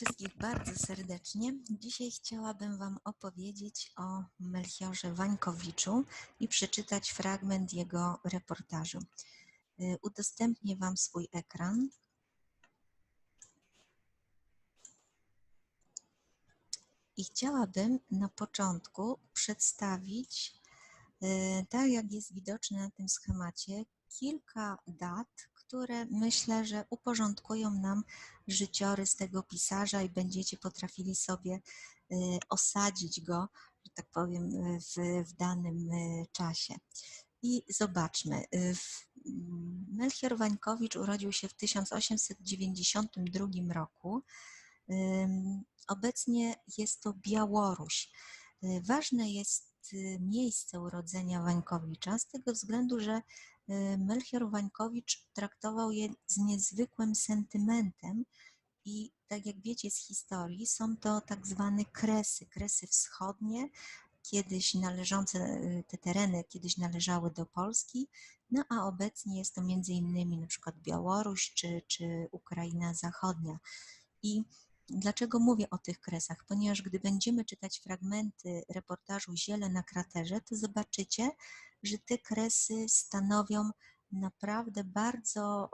wszystkich bardzo serdecznie. Dzisiaj chciałabym Wam opowiedzieć o Melchiorze Wańkowiczu i przeczytać fragment jego reportażu. Y, udostępnię Wam swój ekran. I chciałabym na początku przedstawić, y, tak jak jest widoczne na tym schemacie, kilka dat, które myślę, że uporządkują nam życiorys tego pisarza i będziecie potrafili sobie y, osadzić go, że tak powiem, w, w danym y, czasie. I zobaczmy. Y, mm, Melchior Wańkowicz urodził się w 1892 roku. Obecnie jest to Białoruś. Ważne jest miejsce urodzenia Wańkowicza z tego względu, że Melchior Wańkowicz traktował je z niezwykłym sentymentem i tak jak wiecie z historii, są to tak zwane kresy, kresy wschodnie, kiedyś należące, y, te tereny kiedyś należały do Polski, no a obecnie jest to między innymi na przykład Białoruś czy, czy Ukraina Zachodnia. I Dlaczego mówię o tych kresach? Ponieważ gdy będziemy czytać fragmenty reportażu Ziele na kraterze, to zobaczycie, że te kresy stanowią naprawdę bardzo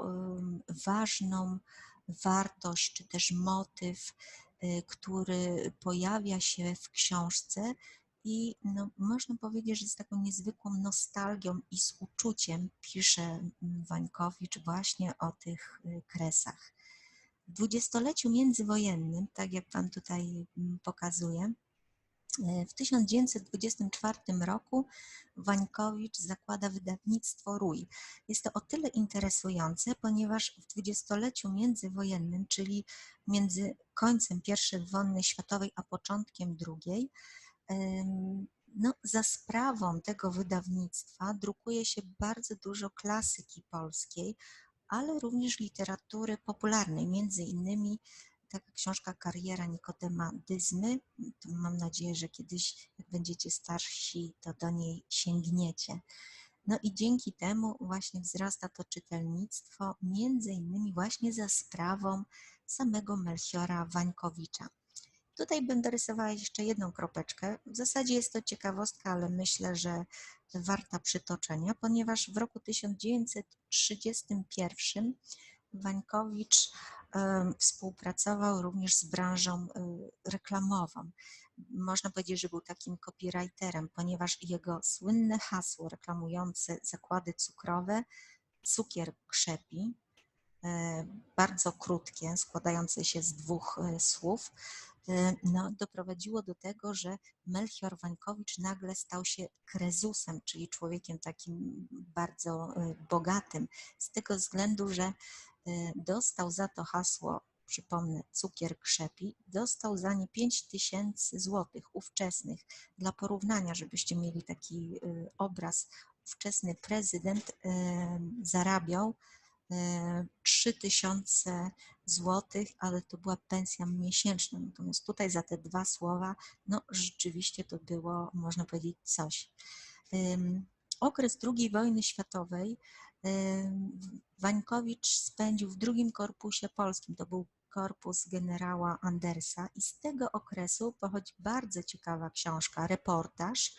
ważną wartość, czy też motyw, y, który pojawia się w książce i no, można powiedzieć, że z taką niezwykłą nostalgią i z uczuciem pisze Wańkowicz właśnie o tych y, kresach. Dwudziestoleciu międzywojennym, tak jak Pan tutaj pokazuje, w 1924 roku Wańkowicz zakłada wydawnictwo Rój. Jest to o tyle interesujące, ponieważ w dwudziestoleciu międzywojennym, czyli między końcem I wojny światowej a początkiem II, no, za sprawą tego wydawnictwa drukuje się bardzo dużo klasyki polskiej, ale również literatury popularnej, między innymi taka książka Kariera Nikodema Dyzmy. Mam nadzieję, że kiedyś, jak będziecie starsi, to do niej sięgniecie. No i dzięki temu właśnie wzrasta to czytelnictwo, między innymi właśnie za sprawą samego Melchiora Wańkowicza. Tutaj będę rysowała jeszcze jedną kropeczkę. W zasadzie jest to ciekawostka, ale myślę, że warta przytoczenia, ponieważ w roku 1931 Wańkowicz współpracował również z branżą reklamową. Można powiedzieć, że był takim copywriterem, ponieważ jego słynne hasło reklamujące zakłady cukrowe cukier krzepi, bardzo krótkie, składające się z dwóch e, słów, no, doprowadziło do tego, że Melchior Wańkowicz nagle stał się krezusem, czyli człowiekiem takim bardzo bogatym, z tego względu, że Y, dostał za to hasło, przypomnę, cukier krzepi, dostał za nie 5 tysięcy złotych ówczesnych. Dla porównania, żebyście mieli taki y, obraz, ówczesny prezydent y, zarabiał 3 tysiące złotych, ale to była pensja miesięczna. Natomiast tutaj za te dwa słowa, no rzeczywiście to było, można powiedzieć, coś. Okres II wojny światowej Wańkowicz spędził w drugim korpusie polskim, to był korpus generała Andersa i z tego okresu pochodzi bardzo ciekawa książka, reportaż,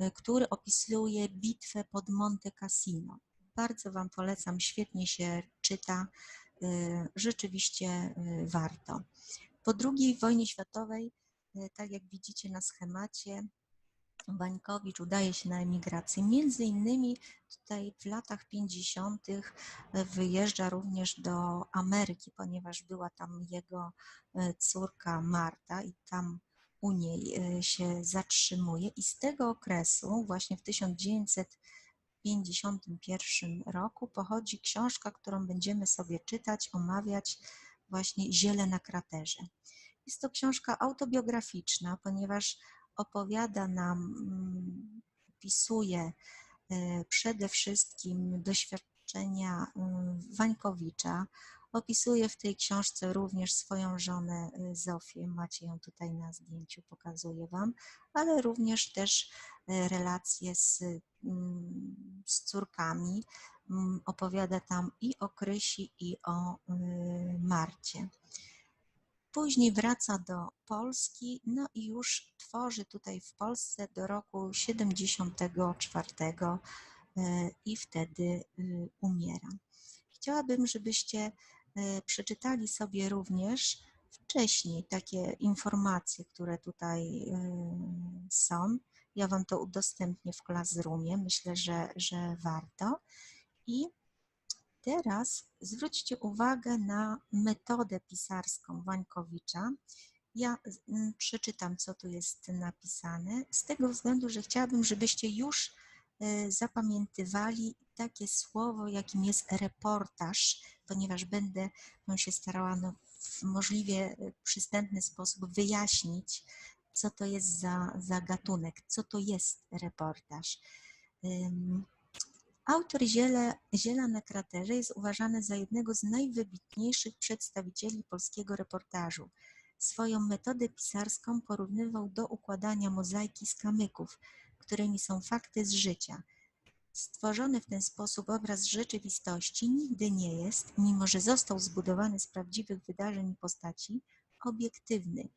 y, który opisuje bitwę pod Monte Cassino. Bardzo Wam polecam, świetnie się czyta, y, rzeczywiście y, warto. Po II wojnie światowej, tak jak widzicie na schemacie, Bańkowicz udaje się na emigrację. Między innymi tutaj w latach 50. wyjeżdża również do Ameryki, ponieważ była tam jego córka Marta i tam u niej się zatrzymuje. I z tego okresu, właśnie w 1951 roku, pochodzi książka, którą będziemy sobie czytać, omawiać, właśnie Ziele na kraterze. Jest to książka autobiograficzna, ponieważ opowiada nam, mm, opisuje e, przede wszystkim doświadczenia mm, Wańkowicza. Opisuje w tej książce również swoją żonę e, Zofię, macie ją tutaj na zdjęciu, pokazuję Wam, ale również też e, relacje z, mm, z córkami. Opowiada tam i o Krysi, i o Marcie. Później wraca do Polski, no i już tworzy tutaj w Polsce do roku 74 e, i wtedy umiera. Chciałabym, żebyście przeczytali sobie również wcześniej takie informacje, które tutaj są. Ja Wam to udostępnię w Classroomie, myślę, że, że warto. I Teraz zwróćcie uwagę na metodę pisarską Wańkowicza. Ja mm, przeczytam, co tu jest napisane, z tego względu, że chciałabym, żebyście już zapamiętywali takie słowo, jakim jest reportaż, ponieważ będę się starała no, w możliwie e, przystępny sposób wyjaśnić, co to jest za, za gatunek, co to jest reportaż. Autor Ziele, Ziela na kraterze jest uważany za jednego z najwybitniejszych przedstawicieli polskiego reportażu. Swoją metodę pisarską porównywał do układania mozaiki z kamyków, którymi są fakty z życia. Stworzony w ten sposób obraz rzeczywistości nigdy nie jest, mimo że został zbudowany z prawdziwych wydarzeń i postaci, obiektywny.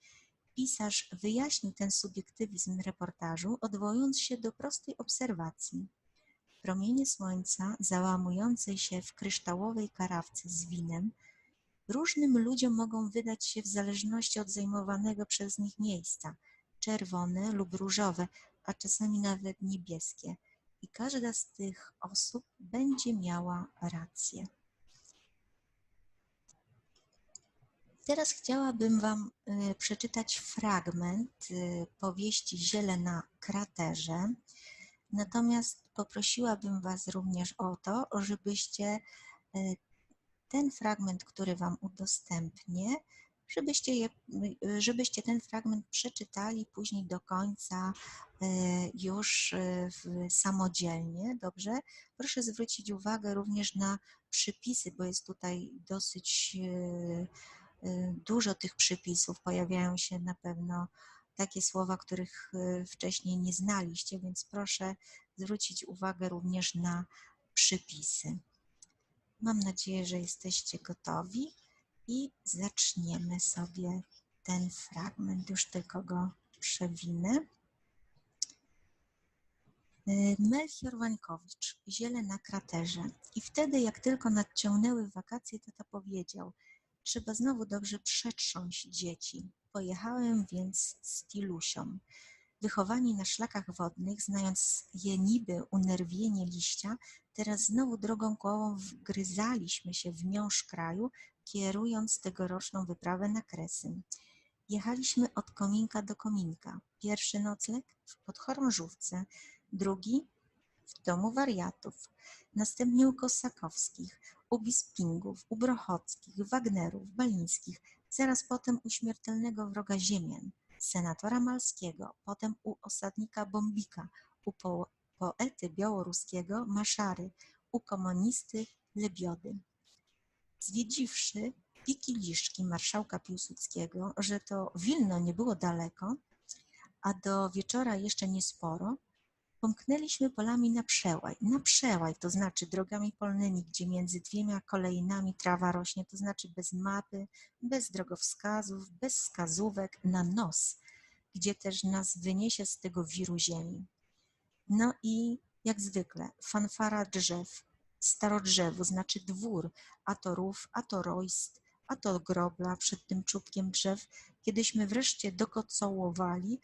Pisarz wyjaśnił ten subiektywizm reportażu, odwołując się do prostej obserwacji. Promienie słońca załamujące się w kryształowej karawce z winem różnym ludziom mogą wydać się w zależności od zajmowanego przez nich miejsca czerwone lub różowe, a czasami nawet niebieskie. I każda z tych osób będzie miała rację. Teraz chciałabym Wam y, przeczytać fragment y, powieści Ziele na kraterze. Natomiast poprosiłabym Was również o to, żebyście e, ten fragment, który Wam udostępnię, żebyście, je, żebyście ten fragment przeczytali później do końca e, już e, samodzielnie, dobrze? Proszę zwrócić uwagę również na przypisy, bo jest tutaj dosyć dużo tych przypisów, pojawiają się na pewno takie słowa, których wcześniej nie znaliście, więc proszę zwrócić uwagę również na przypisy. Mam nadzieję, że jesteście gotowi i zaczniemy sobie ten fragment. Już tylko go przewinę. Y, Melchior Wańkowicz, Ziele na kraterze. I wtedy, jak tylko nadciągnęły wakacje, tata powiedział, trzeba znowu dobrze przetrząść dzieci. Pojechałem więc z Tilusią. Wychowani na szlakach wodnych, znając je niby unerwienie liścia, teraz znowu drogą kołową wgryzaliśmy się w miąższ kraju, kierując tegoroczną wyprawę na Kresy. Jechaliśmy od kominka do kominka. Pierwszy nocleg w podchorążówce, drugi w domu wariatów, następnie u Kosakowskich, u Bispingów, u Brochockich, Wagnerów, Balińskich, zaraz potem u śmiertelnego wroga ziemian, senatora Malskiego, potem u osadnika Bombika, u po poety białoruskiego Maszary, u komunisty Lebiody. Zwiedziwszy i kieliszki marszałka Piłsudskiego, że to Wilno nie było daleko, a do wieczora jeszcze nie sporo, Pomknęliśmy polami na przełaj. Na przełaj, to znaczy drogami polnymi, gdzie między dwiema kolejnami trawa rośnie, to znaczy bez mapy, bez drogowskazów, bez wskazówek, na nos, gdzie też nas wyniesie z tego wiru ziemi. No i jak zwykle, fanfara drzew, starodrzewu, znaczy dwór, a to rów, a to rojst, a to grobla przed tym czubkiem drzew. Kiedyśmy wreszcie dokocołowali,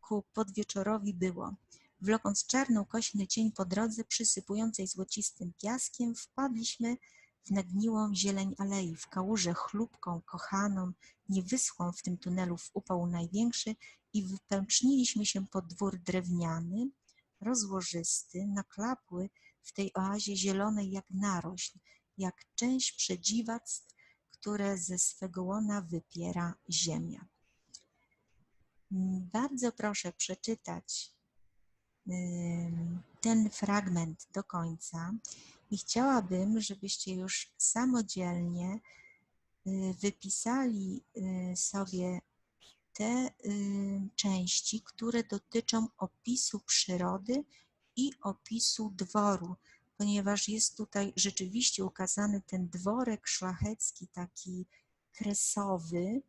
ku podwieczorowi było – Wlokąc czarną kośny cień po drodze przysypującej złocistym piaskiem, wpadliśmy w nagniłą zieleń alei, w kałużę chlubką, kochaną, niewyschłą w tym tunelu w upał największy i wypęczniliśmy się pod dwór drewniany, rozłożysty, naklapły w tej oazie zielonej jak narośl, jak część przedziwactw, które ze swego łona wypiera ziemia. Bardzo proszę przeczytać ten fragment do końca i chciałabym, żebyście już samodzielnie y, wypisali y, sobie te y, części, które dotyczą opisu przyrody i opisu dworu, ponieważ jest tutaj rzeczywiście ukazany ten dworek szlachecki, taki kresowy,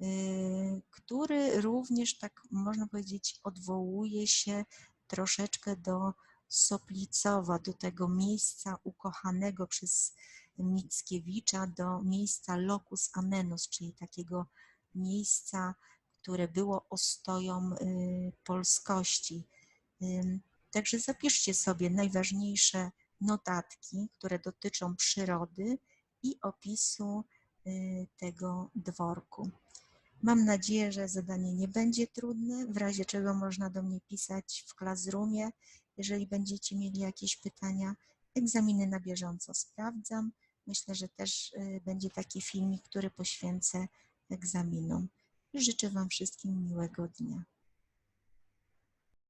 y, który również, tak można powiedzieć, odwołuje się troszeczkę do Soplicowa, do tego miejsca ukochanego przez Mickiewicza, do miejsca locus amenus, czyli takiego miejsca, które było ostoją y, polskości. Także zapiszcie sobie najważniejsze notatki, które dotyczą przyrody i opisu y, tego dworku. Mam nadzieję, że zadanie nie będzie trudne, w razie czego można do mnie pisać w Classroomie. Jeżeli będziecie mieli jakieś pytania, egzaminy na bieżąco sprawdzam. Myślę, że też y, będzie taki filmik, który poświęcę egzaminom. Życzę Wam wszystkim miłego dnia.